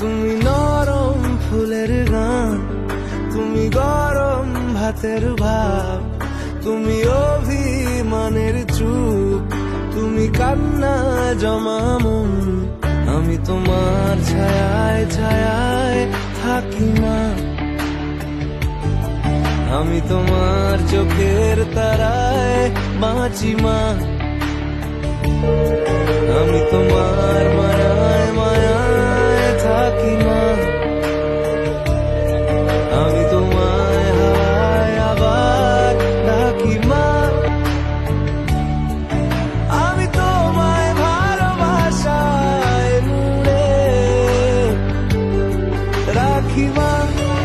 তুমি নরম ফুলের গান, তুমি গরম ভাতের ভাব, তুমি অভিমানের চুপ, তুমি কান্না জমা মন, আমি তোমার ছায়ায় ছায়ায় থাকি মা আমি তোমার চোখের তারায় বাঁচি মা। 遗忘